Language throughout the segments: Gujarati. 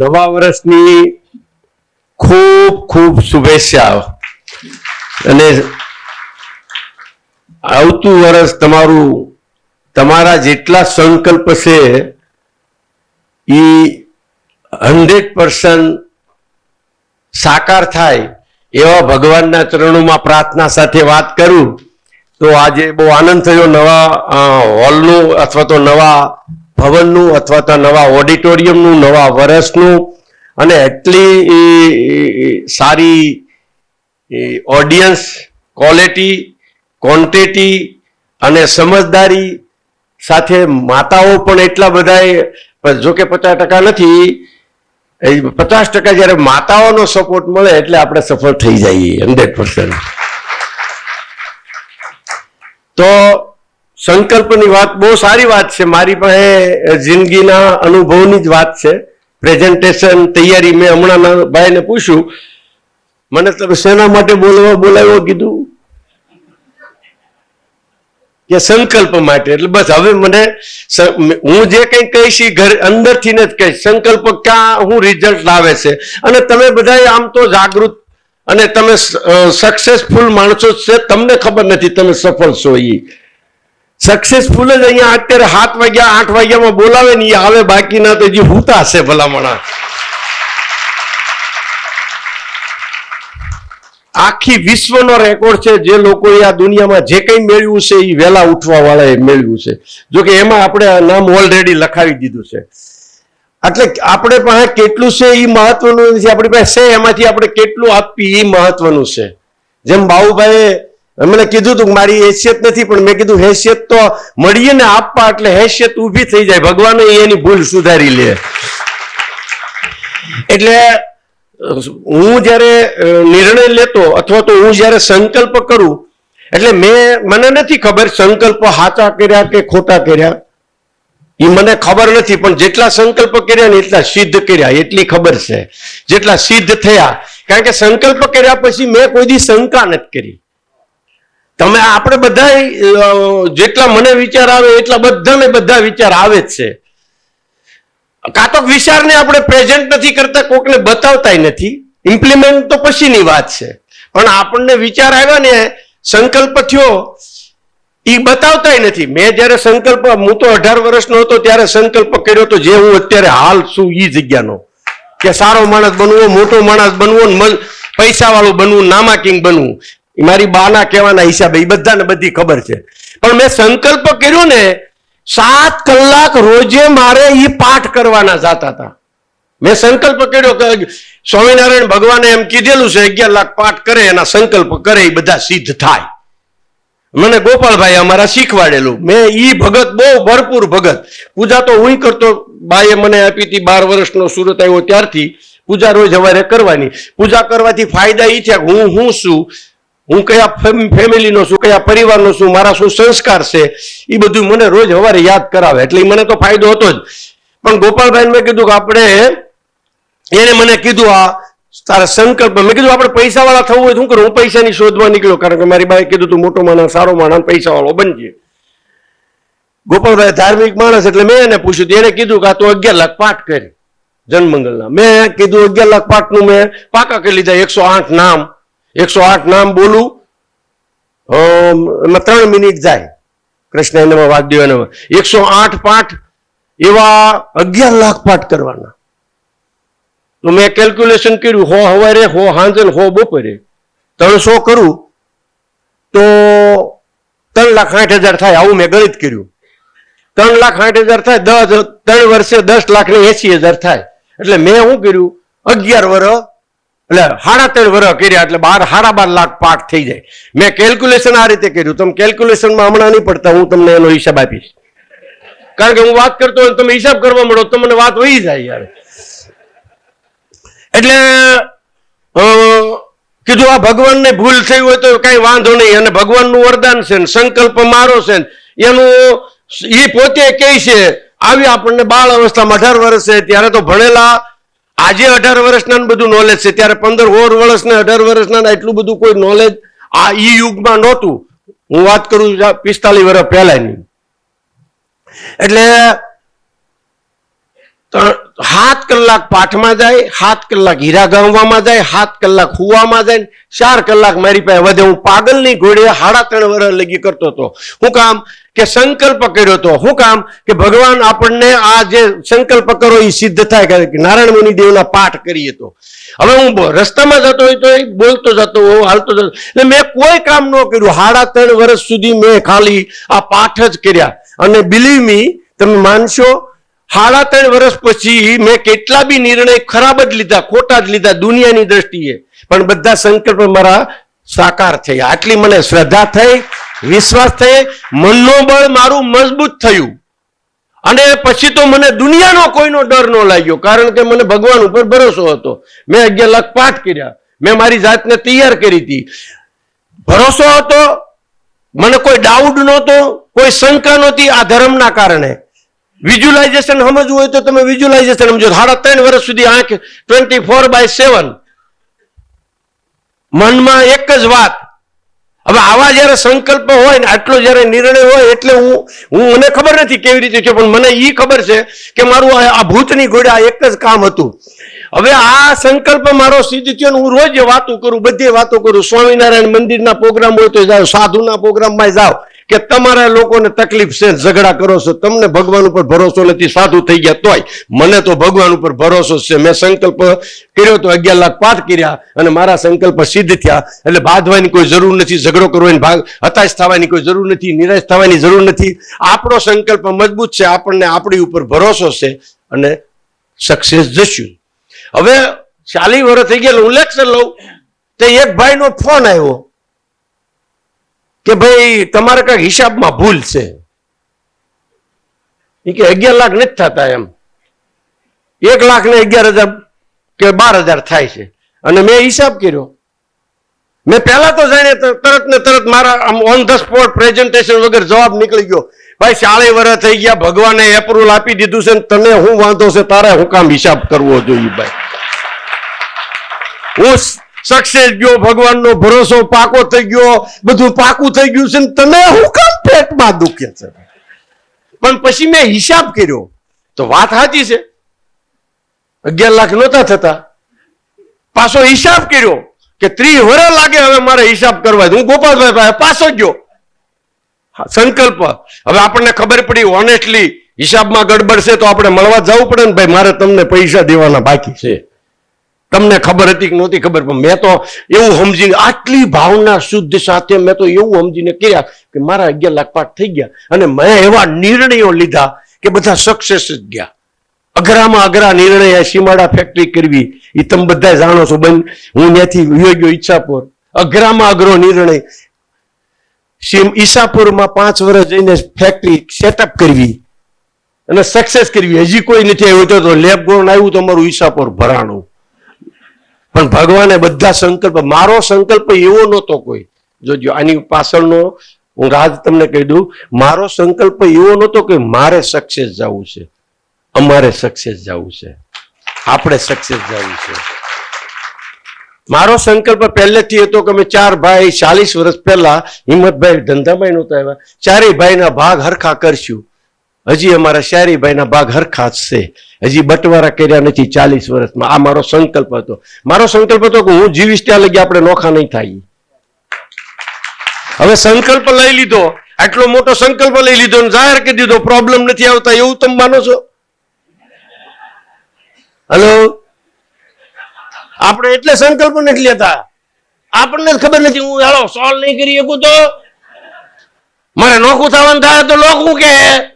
નવા વર્ષની ખૂબ ખૂબ શુભેચ્છા અને આવતું વર્ષ તમારું, તમારા જેટલા સંકલ્પ છે, એ હંડ્રેડ પર્સન્ટ સાકાર થાય એવા ભગવાનના ચરણોમાં પ્રાર્થના સાથે વાત કરું, તો આજે બહુ આનંદ થયો નવા હોલનું અથવા તો નવા ભવનનું અથવા તો નવા ઓડિટોરિયમનું, નવા વર્ષનું અને એટલી સારી ઓડિયન્સ, ક્વોલિટી, ક્વોન્ટિટી અને સમજદારી સાથે માતાઓ પણ એટલા બધા જો કે પચાસ ટકા નથી પચાસ ટકા જ્યારે માતાઓનો સપોર્ટ મળે એટલે આપણે સફળ થઈ જઈએ, હંડ્રેડ પર્સન્ટ. તો સંકલ્પની વાત બહુ સારી વાત છે. મારી પાસે જિંદગીના અનુભવની જ વાત છે. પ્રેઝન્ટેશન તૈયારી મેં હમણાં ભાઈને પૂછ્યું. મને તમે શેના માટે બોલવા, બોલાવ્યો કીધું? કે સંકલ્પ માટે. એટલે બસ હવે મને હું જે કંઈ કહીશ એ ઘર અંદરથી ને જ કહીશ. સંકલ્પ ક્યાં હું રિઝલ્ટ લાવે છે? અને તમે બધા આમ તો જાગૃત અને તમે સક્સેસફુલ માણસો છે. તમને ખબર નથી તમે સફળ છો એ સક્સેસફુલ જ અહીંયા અત્યારે સાત વાગ્યા, આઠ વાગ્યામાં બોલાવે ને એ આવે બાકીના તો હજી હુતા છે ભલામણા. આખી વિશ્વનો રેકોર્ડ છે જે લોકોએ આ દુનિયામાં જે કંઈ મેળવ્યું છે એ વહેલા ઉઠવા વાળાએ મેળવ્યું છે. જો કે એમાં આપણે નામ ઓલરેડી લખાવી દીધું છે. એટલે આપણે પાસે કેટલું છે એ મહત્વનું નથી, આપણી પાસે છે, એમાંથી આપણે કેટલું આપવી એ મહત્વનું છે. જેમ બાબુભાઈએ મને કીધું તું મારી હેસિયત નથી, પણ મેં કીધું હેસિયત તો મળીએ ને આપવા એટલે હેસિયત ઊભી થઈ જાય. ભગવાન એની ભૂલ સુધારી લે. એટલે હું જ્યારે નિર્ણય લેતો અથવા તો હું જ્યારે સંકલ્પ કરું, એટલે મેં, મને નથી ખબર સંકલ્પ સાચા કર્યા કે ખોટા કર્યા. એ મને ખબર નથી, પણ જેટલા સંકલ્પ કર્યા ને એટલા સિદ્ધ કર્યા. એટલી ખબર છે. જેટલા સિદ્ધ થયા. કારણ કે સંકલ્પ કર્યા પછી મેં કોઈ દી શંકા નથી કરી. તમે આપણે બધા જેટલા મને વિચાર આવે એટલા બધાને બધા વિચાર આવે જ છે. કાં તો વિચારને આપણે પ્રેઝન્ટ નથી કરતા, કોકને બતાવતા નથી. ઇમ્પ્લિમેન્ટ તો પછીની વાત છે. પણ આપણને વિચાર આવ્યા ને, સંકલ્પ થયો એ બતાવતાય નથી. મેં જ્યારે સંકલ્પ, હું તો અઢાર વર્ષનો હતો, ત્યારે સંકલ્પ કર્યો તો જે હું અત્યારે હાલ છું એ જગ્યાનો. કે સારો માણસ બનવો, મોટો માણસ બનવો પૈસા વાળું બનવું નામાકિંગ બનવું. મારી બાના કહેવાના હિસાબે એ બધાને બધી ખબર છે. પણ મેં સંકલ્પ કર્યો ને, સાત કલાક રોજે મારે એ પાઠ કરવાના જાતા હતા. મેં સંકલ્પ કર્યો કે સ્વામિનારાયણ ભગવાને એમ કીધેલું છે, અગિયાર લાખ પાઠ કરે, એના સંકલ્પ કરે એ બધા સિદ્ધ થાય. મને ગોપાલભાઈ અમારા શીખવાડેલું. મેં ઈ ભગત બહુ ભરપૂર ભગત. પૂજા તો હું કરતો, બાએ મને આપી હતી બાર વર્ષનો સુરત આવ્યો ત્યારથી. પૂજા રોજ સવારે કરવાની. પૂજા કરવાથી ફાયદા એ છે હું હું છું હું કયા ફેમ- ફેમિલીનો છું, કયા પરિવારનો છું, મારા શું સંસ્કાર છે એ બધું મને રોજ સવારે યાદ કરાવે. એટલે મને તો ફાયદો હતો જ. પણ ગોપાલભાઈ મેં કીધું કે આપણે, એને મને કીધું આ તારા સંકલ્પ મેં કીધું આપણે પૈસા વાળા થવું હોય શું કરું? હું પૈસાની શોધવા નીકળ્યો, કારણ કે મારી બાઈ કીધું તું મોટો માણસ, સારો માણસ પૈસા વાળો બનજે ગોપાલભાઈ ધાર્મિક માણસ એટલે મેં એને પૂછ્યું એને કીધું કે આ તો અગિયાર લાખ પાઠ કરી જન્મંગલના. મેં કીધું અગિયાર લાખ પાઠનું મેં પાકા કરી લીધા, એકસો આઠ નામ. એકસો આઠ નામ બોલું. ત્રણ મિનિટ જાય. કૃષ્ણ એનામાં વાદ્યો એનામાં એકસો આઠ પાઠ એવા અગિયાર લાખ પાઠ કરવાના. તો મેં કેલ્ક્યુલેશન કર્યું, હો હવારે, હો હાંજન હો બપોરે. ત્રણસો કરું, તો ત્રણ લાખ સાઠ હજાર થાય. આવું મેં ગણિત કર્યું. ત્રણ લાખ સાઠ હજાર થાય, દસ, ત્રણ વર્ષે દસ લાખ ને એસી હજાર થાય. એટલે મેં શું કર્યું? અગિયાર વર્ષ એટલે સાડા ત્રણ વર્ષ કર્યા એટલે બાર સાડા બાર લાખ પાક થઈ જાય. મેં કેલ્ક્યુલેશન આ રીતે કર્યું. તમે કેલ્ક્યુલેશનમાં હમણાં નહીં પડતા, હું તમને એનો હિસાબ આપીશ. કારણ કે હું વાત કરતો હોય તમે હિસાબ કરવા મળો તો મને વાત વહી જાય યાર. એટલે કીધું આ ભગવાનને ભૂલ થઈ હોય તો કઈ વાંધો નહીં. અને ભગવાનનું વરદાન છે ને, સંકલ્પ મારો છે ને, એનું એ પોતે કહે છે, આવી આપણને બાળ અવસ્થામાં અઢાર વર્ષ ત્યારે તો ભણેલા આજે અઢાર વર્ષના બધું નોલેજ છે. ત્યારે પંદર સોળ વર્ષના, અઢાર વર્ષના એટલું બધું કોઈ નોલેજ આ ઈ યુગમાં નહોતું. હું વાત કરું પિસ્તાલીસ વર્ષ પહેલાની. એટલે સાત કલાક પાઠમાં જાય સાત કલાક હીરા ગામવામાં જાય સાત કલાક હુવામાં જાય ચાર કલાક મારી પાસે વધે. હું પાગલની ઘોડે સાડા ત્રણ વર્ષ લગી કરતો હતો. હું કામ કે સંકલ્પ કર્યો હતો. હું કામ કે ભગવાન આપણને આ જે સંકલ્પ કરો એ સિદ્ધ થાય. કે નારાયણ મુનિ દેવના પાઠ કરીએ તો. હવે હું રસ્તામાં જતો હોય તો એ બોલતો જતો હોઉં, હાલતો જતો એટલે મેં કોઈ કામ ન કર્યું. સાડા ત્રણ વર્ષ સુધી મેં ખાલી આ પાઠ જ કર્યા. અને બિલીવ મી તમે માનશો સાડા ત્રણ વર્ષ પછી મેં કેટલા બી નિર્ણય ખરાબ જ લીધા, ખોટા જ લીધા દુનિયાની દ્રષ્ટિએ. પણ બધા સંકલ્પ મારા સાકાર થયા. આટલી મને શ્રદ્ધા થઈ, વિશ્વાસ થઈ, મનોબળ બળ મારું મજબૂત થયું. અને પછી તો મને દુનિયાનો કોઈનો ડર ન લાગ્યો, કારણ કે મને ભગવાન ઉપર ભરોસો હતો. મેં અગિયાર લાખ પાઠ કર્યા. મેં મારી જાતને તૈયાર કરી હતી. ભરોસો હતો, મને કોઈ ડાઉટ નહોતો, કોઈ શંકા નહોતી આ ધર્મના કારણે. વિઝ્યુલાઇઝેશન સમજવું હોય તો તમે વિઝ્યુલાઇઝેશન સમજો. સાડા ત્રણ વર્ષ સુધી આંખ ટ્વેન્ટી ફોર બાય સેવન મનમાં એક જ વાત. હવે આવા જયારે સંકલ્પ હોય ને, આટલો જયારે નિર્ણય હોય એટલે હું હું, મને ખબર નથી કેવી રીતે છે પણ મને એ ખબર છે કે મારું આ ભૂતની ઘોડે એક જ કામ હતું. હવે આ સંકલ્પ મારો સિદ્ધ થયો હું રોજ વાતો કરું, બધી વાતો કરું. સ્વામિનારાયણ મંદિરના પ્રોગ્રામ હોય તો જાઓ, સાધુના પ્રોગ્રામમાં જાઓ. કે તમારા લોકોને તકલીફ છે, ઝઘડા કરો છો, તમને ભગવાન ઉપર ભરોસો નથી, સાધુ થઈ ગયા તોય. મને તો ભગવાન ઉપર ભરોસો છે. મેં સંકલ્પ કર્યો તો અગિયાર લાખ પાઠ કર્યા અને મારા સંકલ્પ સિદ્ધ થયા. એટલે બાંધવાની કોઈ જરૂર નથી, ઝઘડો કરવાની ભાગ હતાશ થવાની કોઈ જરૂર નથી, નિરાશ થવાની જરૂર નથી. આપણો સંકલ્પ મજબૂત છે, આપણને આપણી ઉપર ભરોસો છે અને સક્સેસ જશું. હવે ચાલી વર્ષ થઈ ગયા હું લેક્ચર લઉં. તે એક ભાઈનો ફોન આવ્યો. કે ભાઈ, તમારે કંઈક હિસાબમાં ભૂલ છે. કે અગિયાર લાખ નથી થતા એમ. એક લાખ ને અગિયાર હજાર કે બાર હજાર થાય છે. અને મેં હિસાબ કર્યો. મેં પહેલા તો જાણે તરત ને તરત મારા આમ ઓન ધ સ્પોટ પ્રેઝન્ટેશન વગર જવાબ નીકળી ગયો. ભાઈ ચાળી વર્ષ થઈ ગયા, ભગવાને એપ્રુવલ આપી દીધું છે ને તને હું વાંધો છે, તારે હું કામ હિસાબ કરવો જોઈએ, ભાઈ. હું સક્સેસ ગયો, ભગવાનનો ભરોસો પાકો થઈ ગયો, બધું પાકું થઈ ગયું છે તને હું કામ પેટમાં દુખે છે? પણ પછી મેં હિસાબ કર્યો. તો વાત સાચી છે. અગિયાર લાખ નહોતા થતા. પાછો હિસાબ કર્યો કે ત્રી વર્ષ લાગે હવે મારે હિસાબ કરવા. હું ગોપાલભાઈ પાસે પાછો ગયો. સંકલ્પ. હવે આપણને ખબર પડી ઓનેસ્ટલી હિસાબમાં ગડબડ છે તો આપણે મળવા જવું પડે ને ભાઈ, મારે તમને પૈસા દેવાના બાકી છે. તમને ખબર હતી કે નહોતી ખબર, પણ મેં તો એવું સમજીને આટલી ભાવના શુદ્ધ સાથે મેં તો એવું સમજીને કર્યા કે મારા અગિયાર લાખ પાઠ થઈ ગયા અને મેં એવા નિર્ણયો લીધા કે બધા સક્સેસ જ ગયા. અઘરામાં અઘરા નિર્ણય સીમાડા ફેક્ટરી કરવી એ તમે બધા જાણો છો બન, હું ત્યાંથી યોગ્ય ઈચ્છાપુર. અઘરામાં અઘરો નિર્ણય. ઈસાપુરમાં પાંચ વર્ષ જઈને ફેક્ટરી સેટઅપ કરવી અને સક્સેસ કરવી. હજી કોઈ નથી આવ્યું, તો- તો લેબ ગોળ આવ્યું, તો અમારું ઈસાપુર ભરાણું. પણ ભગવાને બધા સંકલ્પ, મારો સંકલ્પ એવો નહોતો કોઈ. જોજો આની પાછળનો હું રાજ તમને કહી દઉં, મારો સંકલ્પ એવો નહોતો કે મારે સક્સેસ જવું છે. અમારે સક્સેસ જવું છે. આપણે સક્સેસ જવું છે. મારો સંકલ્પ પહેલેથી હતો કે અમે ચાર ભાઈ ચાલીસ વર્ષ પહેલા હિંમતભાઈ ધંધામાં નહોતા આવ્યા. ચારેય ભાઈના ભાગ હરખા કરશું. હજી અમારા શારીભાઈના ભાગ હરખા છે. હજી બટવારા કર્યા નથી ચાલીસ વર્ષમાં. આ મારો સંકલ્પ હતો. મારો સંકલ્પ હતો કે હું જીવીશ ત્યાં લગી આપણે નોખા નહીં થાય. હવે સંકલ્પ લઈ લીધો. આટલો મોટો સંકલ્પ લઈ લીધો જાહેર કરી દીધો. પ્રોબ્લેમ નથી આવતા, એવું તમે માનો છો? હલો આપણે એટલે સંકલ્પ નથી લેતા. આપણને ખબર નથી, હું હાલો સોલ્વ નહીં કરી શકું તો? મારે નોખું થવાનું થાય તો નોખું કે?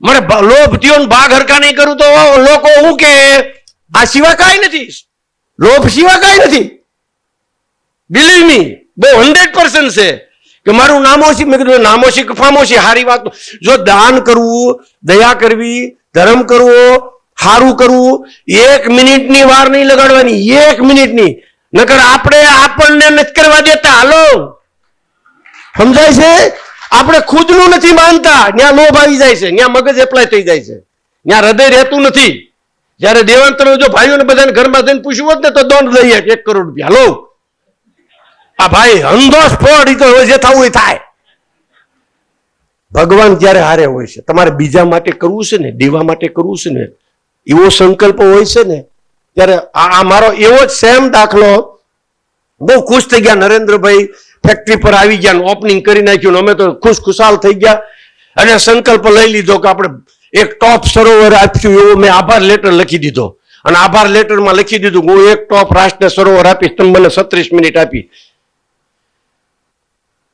મને લોભ થયો ભાગ હરકા નહીં કરું તો લોકો હું કે, આ સિવાય કાંઈ નથી. લોભ સિવાય કાંઈ નથી. બિલીવ મી બહુ હંડ્રેડ પર્સન્ટ છે કે મારું નામોશી મેં કીધું નામોશી ફામોશી, હારી વાત જો દાન કરવું, દયા કરવી, ધર્મ કરવો સારું કરવું, એક મિનિટની વાર નહીં લગાડવાની, એક મિનિટની. નકર આપણે આપણને નથી કરવા દેતા. હાલો. સમજાય છે? આપણે ખુદનું નથી માનતા ત્યાં લોભ આવી જાય છે ત્યાં મગજ એપ્લાય થઈ જાય છે. ત્યાં હૃદય રહેતું નથી. જ્યારે દેવાંતર જો ભાઈઓને બધાને ઘરમાં જઈને પૂછ્યું હોત ને, તો દંડ લઈએ એક કરોડ રૂપિયા. લો આ ભાઈ અંધો સ્ફોટ એ તો જે થવું એ થાય. ભગવાન જ્યારે હારે હોય છે? તમારે બીજા માટે કરવું છે ને, દેવા માટે કરવું છે ને, એવો સંકલ્પ હોય છે ને, ત્યારે આ મારો એવો જ સેમ દાખલો. બહુ ખુશ થઈ ગયા નરેન્દ્રભાઈ. ફેક્ટરી પર આવી ગયા ઓપનિંગ કરી નાખ્યું અમે તો ખુશ ખુશાલ થઈ ગયા. અને સંકલ્પ લઈ લીધો કે આપણે એક ટોપ સરોવર આપ્યું એવો મેં આભાર લેટર લખી દીધો. અને આભાર લેટરમાં લખી દીધું હું એક ટોપ રાષ્ટ્ર સરોવર આપીશ, તમે મને સત્રીસ મિનિટ આપી.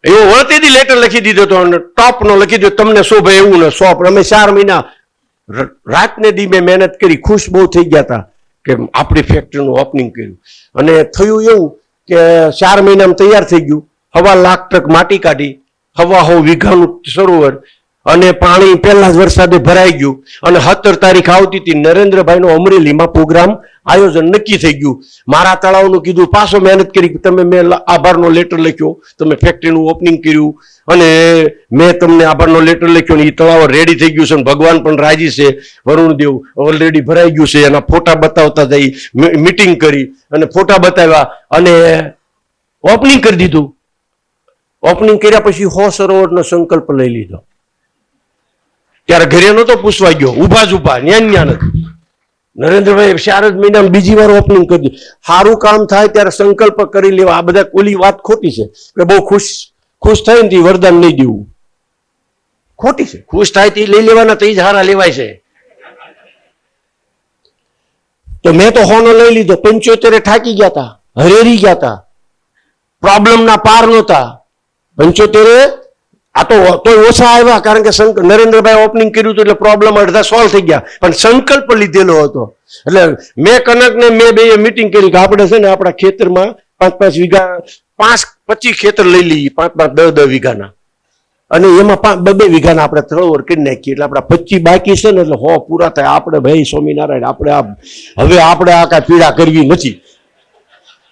એવો વળતીથી લેટર લખી દીધો હતો અને ટોપનો લખી દીધો, તમને શોભે એવું ને સોપ અમે ચાર મહિના રાત રાતને દી મેં મહેનત કરી, ખુશ બહુ થઈ ગયા હતા કે આપણી ફેક્ટરીનું ઓપનિંગ કર્યું. અને થયું એવું કે ચાર મહિનામાં તૈયાર થઈ ગયું. હવા લાખ ટ્રક માટી કાઢી, હવા હો વીઘાનું સરોવર, અને પાણી પહેલા જ વરસાદે ભરાઈ ગયું. અને સત્તર તારીખ આવતી હતી, નરેન્દ્રભાઈનો અમરેલીમાં પ્રોગ્રામ આયોજન નક્કી થઈ ગયું. મારા તળાવનું કીધું, પાછો મહેનત કરી, તમે મેં આભારનો લેટર લખ્યો, તમે ફેક્ટરીનું ઓપનિંગ કર્યું, અને મેં તમને આભારનો લેટર લખ્યો, ને એ તળાવ રેડી થઈ ગયું છે અને ભગવાન પણ રાજી છે, વરુણદેવ ઓલરેડી ભરાઈ ગયું છે, એના ફોટા બતાવતા જઈ મીટિંગ કરી, અને ફોટા બતાવ્યા, અને ઓપનિંગ કરી દીધું. ઓપનિંગ કર્યા પછી હો સરોવરનો સંકલ્પ લઈ લીધો. ત્યારે ઘરે નહોતો પૂછવા ગયો. ઊભા જ ઊભા ન્યાન ન્યા નથી. નરેન્દ્રભાઈ શારદ મહિનામાં બીજી વાર ઓપનિંગ કરી દીધું. સારું કામ થાય ત્યારે સંકલ્પ કરી લેવા. આ બધા ઓલી વાત ખોટી છે. કે બહુ ખુશ ખુશ થાય ને વરદાન નહીં દેવું. ખોટી છે. ખુશ થાય તે લઈ લેવાના તો હારા લેવાય છે. તો મેં તો હોનો લઈ લીધો. પંચોતેરે થાકી ગયા હતા હરેરી ગયા હતા પ્રોબ્લેમના પાર નહોતા. પંચોતેરે? આ તો તોય ઓછા આવ્યા, કારણ કે નરેન્દ્રભાઈ ઓપનિંગ કર્યું હતું એટલે પ્રોબ્લેમ અડધા સોલ્વ થઈ ગયા. પણ સંકલ્પ લીધેલો હતો. એટલે મેં કનકને, મેં બે મીટિંગ કરી કે આપણે છે ને આપણા ખેતરમાં પાંચ પાંચ વીઘા, પાંચ પચીસ ખેતર લઈ લઈએ, પાંચ પાંચ દસ દસ વીઘાના. અને એમાં પાંચ, બે બે વીઘાના આપણે થળવર કરી નાખીએ. એટલે આપણા પચીસ બાકી છે ને, એટલે હો, પૂરા થાય. આપણે ભાઈ સ્વામિનારાયણ, આપણે આ હવે આપણે આ કાંઈ પીડા કરવી નથી.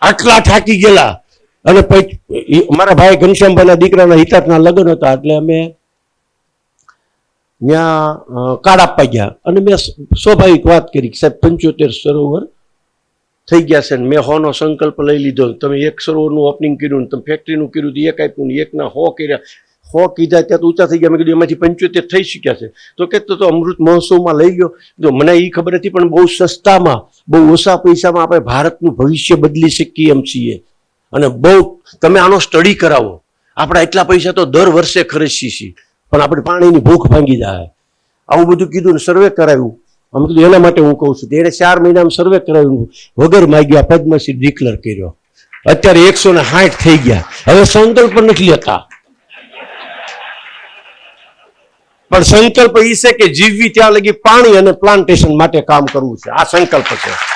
આટલા થાકી ગયેલા. અને પછી મારા ભાઈ ઘનશ્યામભાઈના દીકરાના હિતાર્થના લગ્ન હતા એટલે અમે ત્યાં કાર્ડ આપવા ગયા. અને મેં સ્વાભાવિક વાત કરી સાહેબ પંચોતેર સરોવર થઈ ગયા છે મેં હોનો સંકલ્પ લઈ લીધો. તમે એક સરોવરનું ઓપનિંગ કર્યું તમે ફેક્ટરીનું કર્યું એક આપ્યું ને એકના હો કર્યા. હો કીધા ત્યાં તો ઊંચા થઈ ગયા. મેં કીધું એમાંથી પંચોતેર થઈ શક્યા છે. તો કે તો અમૃત મહોત્સવમાં લઈ ગયો. તો મને એ ખબર હતી પણ બહુ સસ્તામાં, બહુ ઓછા પૈસામાં આપણે ભારતનું ભવિષ્ય બદલી શકીએ એમ છીએ. અને બહુ તમે આનો સ્ટડી કરાવો. આપણા એટલા પૈસા તો દર વર્ષે ખર્ચીએ છીએ. પણ આપણે પાણીની ભૂખ ભાંગી જાય. આવું બધું કીધું ને સર્વે કરાવ્યું અમે કીધું, એના માટે હું કહું છું. એને ચાર મહિનામાં સર્વે કરાવ્યું. વગર માગ્યા પદ્મશ્રી ડિક્લેર કર્યો. અત્યારે એકસો ને સાઠ થઈ ગયા. હવે સંકલ્પ નથી લેતા. પણ સંકલ્પ એ છે કે જીવવી ત્યાં લગી પાણી અને પ્લાન્ટેશન માટે કામ કરવું છે. આ સંકલ્પ છે.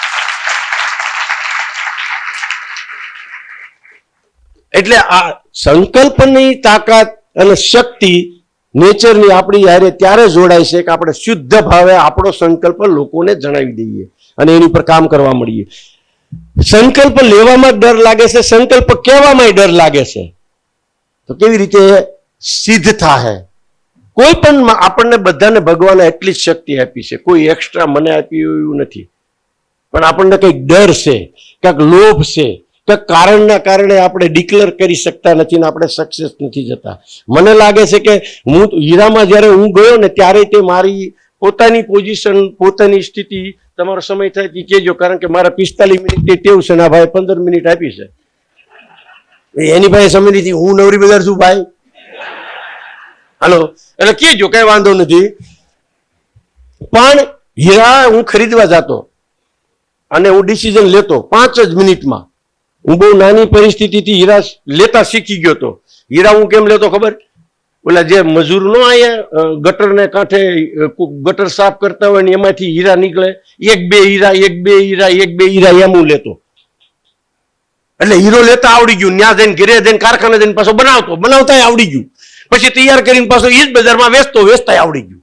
એટલે આ સંકલ્પની તાકાત અને શક્તિ નેચરની આપણી યારે ત્યારે જોડાય છે કે આપણે શુદ્ધ ભાવે આપણો સંકલ્પ લોકોને જણાવી દઈએ અને એની પર કામ કરવા મળીએ. સંકલ્પ લેવામાં ડર લાગે છે, સંકલ્પ કહેવામાં ડર લાગે છે. તો કેવી રીતે સિદ્ધ થાય કોઈ પણ આપણને બધાને ભગવાને એટલી જ શક્તિ આપી છે. કોઈ એક્સ્ટ્રા મને આપી એવું નથી. પણ આપણને કંઈક ડર છે ક્યાંક લોભ છે. કંઈક કારણના કારણે આપણે ડિક્લેર કરી શકતા નથી ને આપણે સક્સેસ નથી જતા. મને લાગે છે કે હું હીરામાં જ્યારે હું ગયો ને ત્યારે તે મારી પોતાની પોઝિશન પોતાની સ્થિતિ, તમારો સમય થાય તે કહેજો, કારણ કે મારા પિસ્તાલીસ મિનિટ ટેવ છે ને ભાઈ પંદર મિનિટ આપી છે. એની ભાઈ સમય નથી. હું નવરી બજાર છું, ભાઈ. હાલો. એટલે કહેજો, કઈ વાંધો નથી. પણ હીરા હું ખરીદવા જતો અને હું ડિસિઝન લેતો પાંચ જ મિનિટમાં. હું બહુ નાની પરિસ્થિતિથી હીરા લેતા શીખી ગયો તો. હીરા હું કેમ લેતો ખબર? ઓલા જે મજૂર નો આયા ગટરને કાંઠે ગટર સાફ કરતા હોય ને એમાંથી હીરા નીકળે. એક બે હીરા, એક બે હીરા, એક બે હીરા એમ હું લેતો. એટલે હીરો લેતા આવડી ગયું. ત્યાં જઈને ઘરે જઈને કારખાને જઈને પાછો બનાવતો. બનાવતા આવડી ગયું. પછી તૈયાર કરીને પાછો એ જ બજારમાં વેચતો વેચતા આવડી ગયું.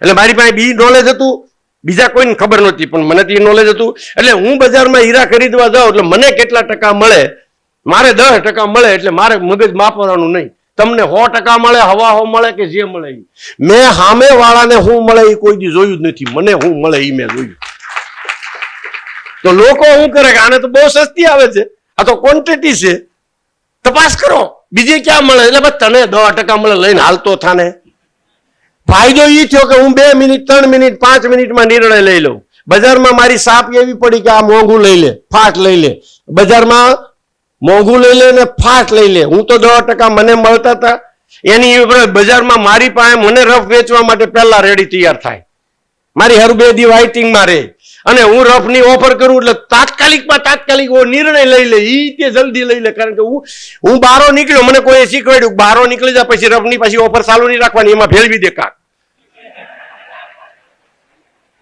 એટલે મારી પાસે બી નોલેજ હતું. બીજા કોઈને ખબર નહોતી, પણ મને તો એ નોલેજ હતું. એટલે હું બજારમાં હીરા ખરીદવા જાઉં એટલે મને કેટલા ટકા મળે? મારે દસ ટકા મળે એટલે મારે મગજ માપવાનું નહીં. તમને સો ટકા મળે હવા હો મળે કે જે મળે એ મેં સામે વાળાને શું મળે એ કોઈ દી જોયું જ નથી. મને શું મળે એ મેં જોયું. તો લોકો શું કરે કે આને તો બહુ સસ્તી આવે છે. આ તો ક્વોન્ટિટી છે. તપાસ કરો. બીજે ક્યાં મળે? એટલે તને દસ ટકા મળે લઈને હાલતો થાને. ફાયદો એ થયો કે હું બે મિનિટ, ત્રણ મિનિટ, પાંચ મિનિટમાં નિર્ણય લઈ લઉં. બજારમાં મારી સાપ એવી પડી કે આ મોંઘું લઈ લે, ફાટ લઈ લે. બજારમાં મોંઘું લઈ લે ને ફાટ લઈ લે. હું તો દસ ટકા મને મળતા હતા એની બજારમાં મારી પાસે મને રફ વેચવા માટે પહેલા રેડી તૈયાર થાય. મારી હરબેદી વાઇટિંગમાં રહે. અને હું રફની ઓફર કરું એટલે તાત્કાલિકમાં તાત્કાલિક નિર્ણય લઈ લે. ઈ તે જલ્દી લઈ લે. કારણ કે હું હું બારો નીકળ્યો. મને કોઈ શીખવાડ્યું બારો નીકળી જાય પછી રફની પાછી ઓફર ચાલુ નહીં રાખવાની. એમાં ફેરવી દે કાક.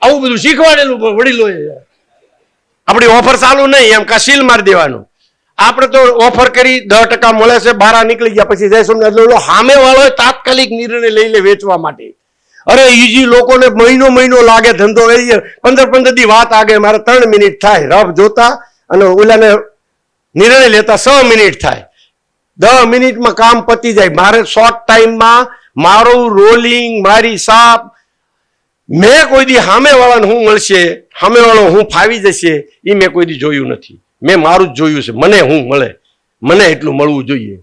આવું બધું શીખવાડેલું વડીલો આપણી ઓફર ચાલુ નહીં, એમ કા સીલ મારી દેવાનું. આપણે તો ઓફર કરી દસ ટકા મળે છે, બારા નીકળી ગયા, પછી એટલે ઓલો સામે વાળો તાત્કાલિક નિર્ણય લઈ લે વેચવા માટે. અરે ઈજી, લોકોને મહિનો મહિનો લાગે, ધંધો એ પંદર પંદર દી વાત આગે, મારે ત્રણ મિનિટ થાય, રફ જોતા અને ઓલાને નિર્ણય લેતા છ મિનિટ થાય. દસ મિનિટમાં કામ પતી જાય. મારે શોર્ટ ટાઈમમાં મારું રોલિંગ મારી સાપ મેં કોઈ દી સામેવાળાને હું મળશે સામે વાળો હું ફાવી જશે એ મેં કોઈ દી જોયું નથી. મેં મારું જ જોયું છે, મને હું મળે. મને એટલું મળવું જોઈએ.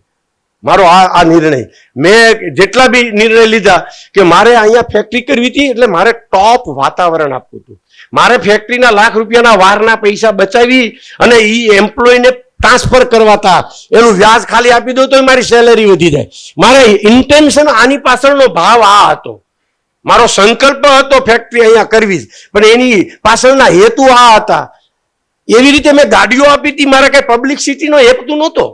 મારો આ આ નિર્ણય. મેં જેટલા બી નિર્ણય લીધા કે મારે અહીંયા ફેક્ટરી કરવી હતી એટલે મારે ટોપ વાતાવરણ આપવું હતું. મારે ફેક્ટરીના લાખ રૂપિયાના વારના પૈસા બચાવી અને એ એમ્પ્લોયને ટ્રાન્સફર કરવા હતા એનું વ્યાજ ખાલી આપી દો તો મારી સેલેરી વધી જાય. મારે ઇન્ટેન્શન આની પાછળનો ભાવ આ હતો. મારો સંકલ્પ હતો ફેક્ટરી અહીંયા કરવી. પણ એની પાછળના હેતુ આ હતા. એવી રીતે મેં ગાડીઓ આપી હતી, મારા કઈ પબ્લિસિટીનો હેતુ નહોતો.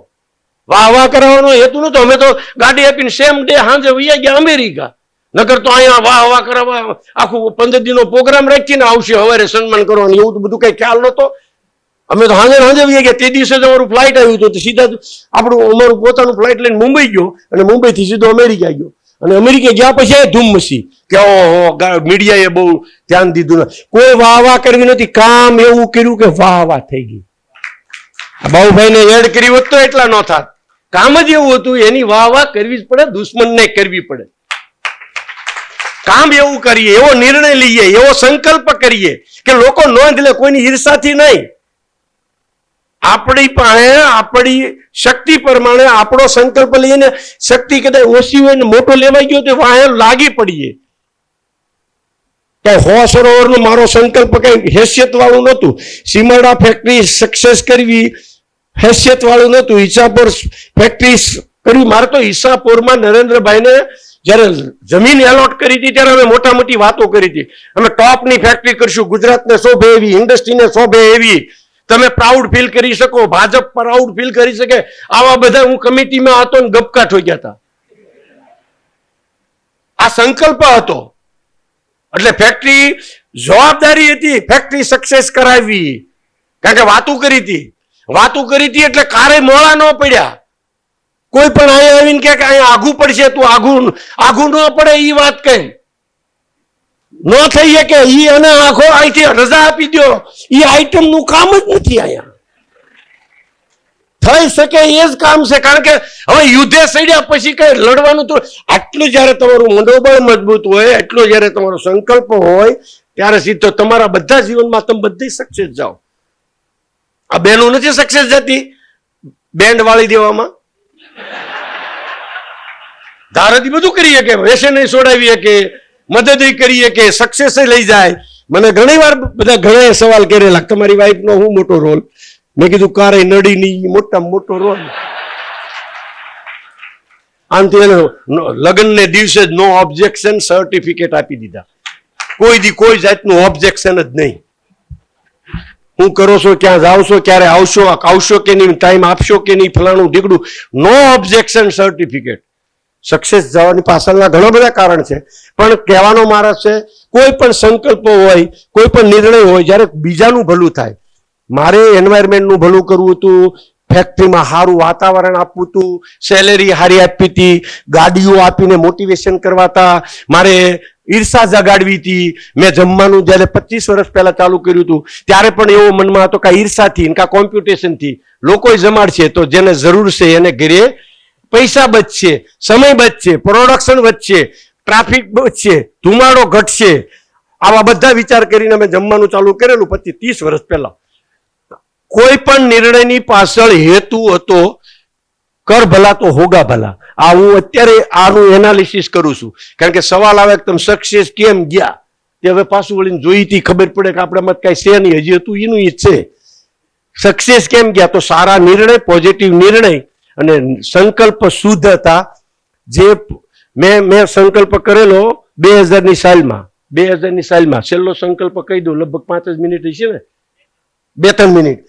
વાહ વાહ કરાવવાનો હેતુ નહોતો. અમે તો ગાડી આપીને સેમ ડે સાંજે વૈયા ગયા અમેરિકા. નકર તો અહીંયા વાહ વાહ કરાવવા આખું પંદર દિનનો પ્રોગ્રામ રાખીને આવશે હવારે સન્માન કરવાનું, એવું તો બધું કઈ ખ્યાલ નહોતો. અમે તો હાંજે હાંજે વૈયા ગયા. તે દિવસે જ અમારું ફ્લાઇટ આવ્યું હતું. સીધા આપણું, અમારું પોતાનું ફ્લાઇટ લઈને મુંબઈ ગયો અને મુંબઈથી સીધો અમેરિકા ગયો. અને અમેરિકા ગયા પછી ધૂમ મસી કે ઓહો મીડિયાએ બહુ ધ્યાન દીધું કોઈ વાહ વાહ કરવી નથી કામ એવું કર્યું કે વાહ વાહ થઈ ગઈ. બાહુભાઈને એડ કરી હોત તો એટલા ન થાત. કામ જ એવું હતું, એની વાહ વાહ કરવી જ પડે, દુશ્મનને કરવી પડે. કામ એવું કરીએ, એવો નિર્ણય લઈએ, એવો સંકલ્પ કરીએ કે લોકો નોંધ લે, કોઈની ઈર્ષાથી નહીં. આપણી પાસે, આપણી શક્તિ પ્રમાણે આપણો સંકલ્પ લઈને શક્તિ કદાચ ઓછી હોય ને મોટો લેવાઈ ગયો તો વાહે લાગી પડીએ. કે હો સરોવરનો મારો સંકલ્પ કઈ હેસિયત વાળું નહોતું. સીમાડા ફેક્ટરી સક્સેસ કરવી હેસિયત વાળું નહોતું. ઈસાપુર ફેક્ટરી કરવી, મારે તો ઈસાપુરમાં નરેન્દ્રભાઈને જ્યારે જમીન એલોટ કરી હતી, ત્યારે અમે મોટા મોટી વાતો કરી હતી. અમે ટોપની ફેક્ટરી કરશું, ગુજરાતને શોભે એવી ઇન્ડસ્ટ્રીને શોભે એવી. તમે પ્રાઉડ ફીલ કરી શકો, ભાજપ પ્રાઉડ ફીલ કરી શકે. આવા બધા હું કમિટીમાં હતો ને ગપકા ઠોક્યા હતા. આ સંકલ્પ હતો. એટલે ફેક્ટરી જવાબદારી હતી ફેક્ટરી સક્સેસ કરાવી. કારણ કે વાતું કરી હતી. વાતું કરી હતી એટલે કારે મોળા ન પડ્યા. કોઈ પણ અહીંયા આવીને કે અહીંયા આઘું પડશે, તું આઘું આઘું ન પડે એ વાત કઈ. ન થઈ શકે, ઈ અને આખો અહીંથી રજા આપી દો ઈ આઈટમનું કામ જ નથી અહીંયા. થઈ શકે એ જ કામ છે. કારણ કે હવે યુદ્ધે સડ્યા પછી કઈ લડવાનું તો આટલું જ્યારે તમારું મનોબળ મજબૂત હોય એટલો જ્યારે તમારો સંકલ્પ હોય, ત્યારે સીધો તમારા બધા જીવનમાં તમે બધી સક્સેસ જાઓ. આ બેનો નથી સક્સેસ જતી? બેન્ડ વાળી દેવામાં? ધારથી બધું કરી શકે નહીં છોડાવી શકે. મદદ કરીએ કે સક્સેસ લઈ જાય. મને ઘણી વાર બધા ઘણા સવાલ કરેલા, તમારી વાઈફ નો હું મોટો રોલ મેં કીધું, કારે નડી નહીં મોટા મોટો રોલ આમથી એને લગ્નને દિવસે જ નો ઓબ્જેક્શન સર્ટિફિકેટ આપી દીધા. કોઈ દી કોઈ જાતનું ઓબ્જેક્શન જ નહીં. હું કરો છો, ક્યાં જાઓ છો, ક્યારે આવશો આવશો કે નહીં ટાઈમ આપશો કે નહીં, ફલાણું ઢીકડું. નો ઓબ્જેક્શન સર્ટિફિકેટ સક્સેસ જવાની પાછળના ઘણા બધા કારણ છે. પણ કહેવાનો મારા છે, કોઈ પણ સંકલ્પો હોય, કોઈ પણ નિર્ણય હોય, જ્યારે બીજાનું ભલું થાય. મારે એન્વાયરમેન્ટનું ભલું કરવું હતું ફેક્ટરીમાં સારું વાતાવરણ આપવું હતું સેલેરી સારી આપી હતી, ગાડીઓ આપીને મોટિવેશન કરવાતા. મારે ઈર્ષા જગાડવી હતી. મેં જમવાનું જ્યારે પચીસ વર્ષ પહેલા ચાલુ કર્યું હતું, ત્યારે પણ એવો મનમાં હતો કે ઈર્ષાથી કા કોમ્પ્યુટેશનથી લોકો જમાડશે તો જેને જરૂર છે એને ઘરે પૈસા બચશે, સમય બચશે પ્રોડક્શન વધશે. ટ્રાફિક બચશે ધુમાડો ઘટશે. આવા બધા વિચાર કરીને અમે જમવાનું ચાલુ કરેલું પછી ત્રીસ વર્ષ પહેલા. કોઈ પણ નિર્ણયની પાછળ હેતુ હતો, કર ભલા તો હોગા ભલા. આ હું અત્યારે આનું એનાલિસિસ કરું છું. કારણ કે સવાલ આવે કે તમે સક્સેસ કેમ ગયા? તે હવે પાછું વળીને જોઈ હતી, ખબર પડે કે આપણા મત કાંઈ છે નહીં. હજી હતું, એનું ઈ છે. સક્સેસ કેમ ગયા? તો સારા નિર્ણય પોઝિટિવ નિર્ણય અને સંકલ્પ શુદ્ધ હતા. જે મેં મેં સંકલ્પ કરેલો બે હજારની સાલમાં, બે હજારની સાલમાં. છેલ્લો સંકલ્પ કહી દઉં, લગભગ પાંચ જ મિનિટ છે ને? બે ત્રણ મિનિટ.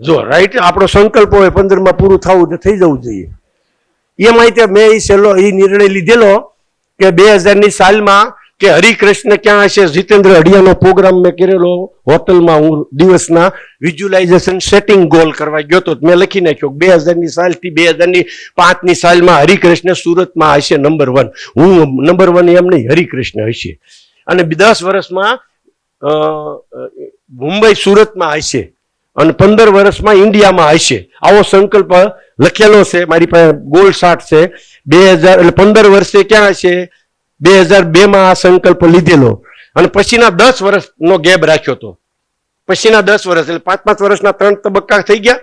જો રાઈટ આપણો સંકલ્પ હોય પંદરમાં પૂરું થવું તો થઈ જવું જોઈએ. એ માહિતી મેં એ છેલ્લો એ નિર્ણય લીધેલો કે બે હજારની સાલમાં કે હરિકૃષ્ણ ક્યાં હશે? જીતેન્દ્ર હડિયાનો પ્રોગ્રામ મેં કરેલો. હોટલમાં હું દિવસના વિઝ્યુલાઇઝેશન સેટિંગ ગોલ કરવા ગયો તો મેં લખી નાખ્યો બે હજારની સાલથી બે હજારની પાંચની સાલમાં હરિકૃષ્ણ સુરતમાં હશે નંબર વન હું નંબર વન એમ નહીં, હરિકૃષ્ણ હશે. અને દસ વર્ષમાં મુંબઈ સુરતમાં હશે. અને પંદર વર્ષમાં ઇન્ડિયામાં હશે. આવો સંકલ્પ લખેલો છે. મારી પાસે ગોલ શાર્ટ છે. બે હજાર, એટલે પંદર વર્ષે ક્યાં હશે? બે હજાર બે માં આ સંકલ્પ લીધેલો. અને પછીના દસ વર્ષનો ગેપ રાખ્યો હતો. પછીના દસ વર્ષ એટલે પાંચ પાંચ વર્ષના ત્રણ તબક્કા થઈ ગયા.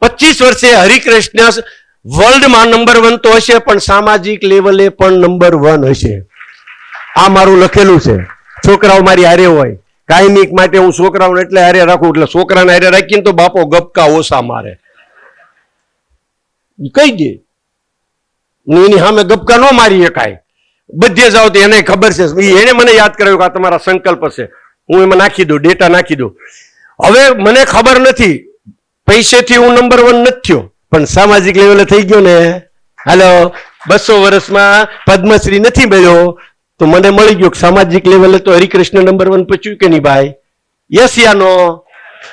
પચીસ વર્ષે હરિકૃષ્ણ વર્લ્ડમાં નંબર વન તો હશે, પણ સામાજિક લેવલે પણ નંબર વન હશે. આ મારું લખેલું છે. છોકરાઓ મારી હારે હોય. કાયમિક માટે હું છોકરાઓને એટલે હારે રાખું, એટલે છોકરાને હારે રાખીને તો બાપો ગપકા ઓછા મારે. કઈ દે. એની સામે ગપકા ન મારી શકાય. બધે જાઓ તો એને ખબર છે. એને મને યાદ કરાવ્યું કે આ તમારા સંકલ્પ છે હું એમાં નાખી દઉં, ડેટા નાખી દઉં. હવે મને ખબર નથી. પૈસેથી હું નંબર વન નથી થયો. પણ સામાજિક લેવલે થઈ ગયો ને. હાલો બસો વર્ષમાં પદ્મશ્રી નથી મળ્યો. તો મને મળી ગયો સામાજિક લેવલે તો હરિકૃષ્ણ નંબર વન પચ્યું કે નહીં ભાઈ? યસ યાનો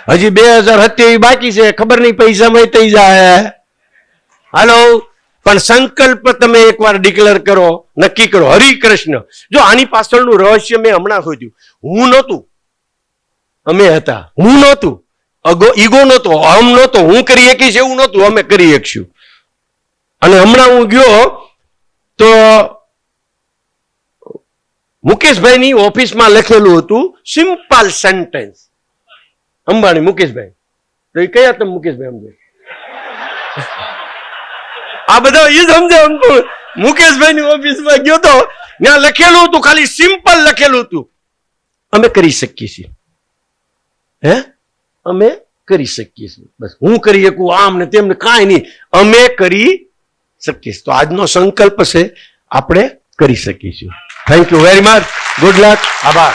હજી બે હજાર સત્યાવીસ બાકી છે. ખબર નહીં પૈસા મય થઈ જાય. હાલો પણ સંકલ્પ તમે એકવાર ડિક્લેર કરો, નક્કી કરો. હરિકૃષ્ણ જો આની પાછળનું રહસ્ય મેં હમણાં શોધ્યું. હું નહોતું. અમે હતા. હું નહોતું. અગો, ઈગો નહોતો. અહમ નહોતો. હું કરી શકીશ એવું નહોતું. અમે કરી શકશું. અને હમણાં હું ગયો, તો મુકેશભાઈની ઓફિસમાં લખેલું હતું સિમ્પલ સેન્ટેન્સ અંબાણી, મુકેશભાઈ. તો એ કયા તમે મુકેશભાઈ સમજો આ બધા એ સમજે અંકુર મુકેશભાઈ ની ઓફિસમાં ગયો તો ત્યાં લખેલું હતું, ખાલી સિમ્પલ લખેલું હતું. અમે કરી શકીએ છીએ. હે? અમે કરી શકીએ છીએ. બસ હું કરી શકું, આમ ને તેમ ને કાંઈ નહીં. અમે કરી શકીએ તો આજનો સંકલ્પ છે, આપણે કરી શકીશું thank you very much good luck આભાર.